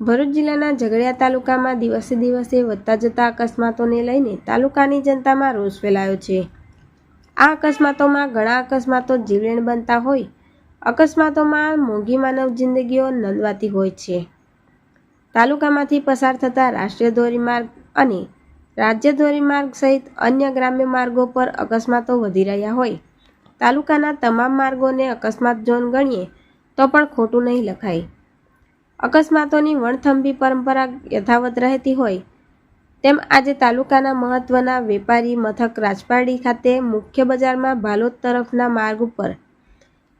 ભરૂચ જિલ્લાના ઝઘડિયા તાલુકામાં દિવસે દિવસે વધતા જતા અકસ્માતોને લઈને તાલુકાની જનતામાં રોષ ફેલાયો છે. આ અકસ્માતોમાં ઘણા અકસ્માતો જીવલેણ બનતા હોય, અકસ્માતોમાં મોંઘી માનવ જિંદગીઓ નંદવાતી હોય છે. તાલુકામાંથી પસાર થતા રાષ્ટ્રીય ધોરીમાર્ગ અને રાજ્ય ધોરીમાર્ગ સહિત અન્ય ગ્રામ્ય માર્ગો પર અકસ્માતો વધી રહ્યા હોય. તાલુકાના તમામ માર્ગોને અકસ્માત ઝોન ગણીએ તો પણ ખોટું નહીં લખાય. અકસ્માતોની વણથંભી પરંપરા યથાવત રહેતી હોય, તેમ આજે તાલુકાના મહત્વના વેપારી મથક રાજપારડી ખાતે મુખ્ય બજારમાં ભાલોદ તરફના માર્ગ ઉપર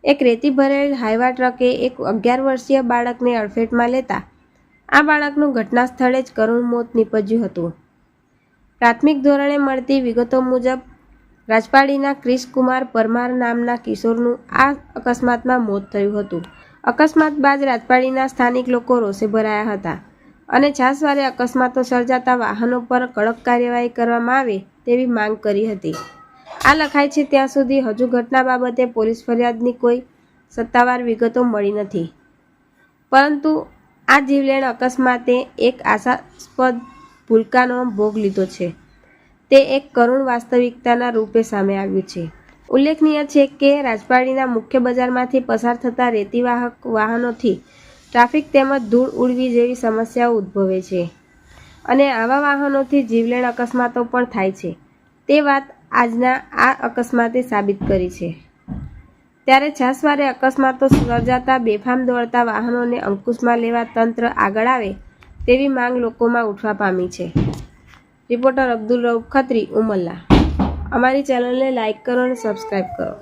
એક રેતી ભરેલ હાઈવા ટ્રકે એક અગિયાર વર્ષીય બાળકને અડફેટમાં લેતા આ બાળકનું ઘટના સ્થળે જ કરુણ મોત નીપજ્યું હતું. પ્રાથમિક ધોરણે મળતી વિગતો મુજબ રાજપાડીના ક્રિશકુમાર પરમાર નામના કિશોરનું આ અકસ્માતમાં મોત થયું હતું. અકસ્માત બાદ રાજપાડીના સ્થાનિક લોકો રોષે ભરાયા હતા અને છાસવારે અકસ્માતો સર્જાતા વાહનો પર કડક કાર્યવાહી કરવામાં આવે તેવી માંગ કરી હતી. આ લખાય છે, ત્યાં સુધી હજુ ઘટના બાબતે પોલીસ ફરિયાદની કોઈ સત્તાવાર વિગતો મળી નથી. પરંતુ આ જીવલેણ અકસ્માતે એક આશાસ્પદ ભૂલકાનો ભોગ લીધો છે. તે એક કરુણ વાસ્તવિકતાના રૂપે સામે આવ્યું છે. ઉલ્લેખનીય છે કે રાજપાડીના મુખ્ય બજારમાંથી પસાર થતા રેતીવાહક વાહનોથી ટ્રાફિક તેમજ ધૂળ ઉડવી જેવી સમસ્યાઓ ઉદ્ભવે છે. અને આવા વાહનોથી જીવલેણ અકસ્માતો પણ થાય છે. તે વાત આજના આ અકસ્માતે સાબિત કરી છે. ત્યારે છાસવારે અકસ્માતો સર્જાતા બેફામ દોડતા વાહનોને અંકુશમાં લેવા તંત્ર આગળ આવે તેવી માંગ લોકોમાં ઉઠવા પામી છે. રિપોર્ટર અબ્દુલ રઉફ ખત્રી, ઉમલ્લા. અમારી ચેનલને લાઇક કરો અને સબસ્ક્રાઈબ કરો.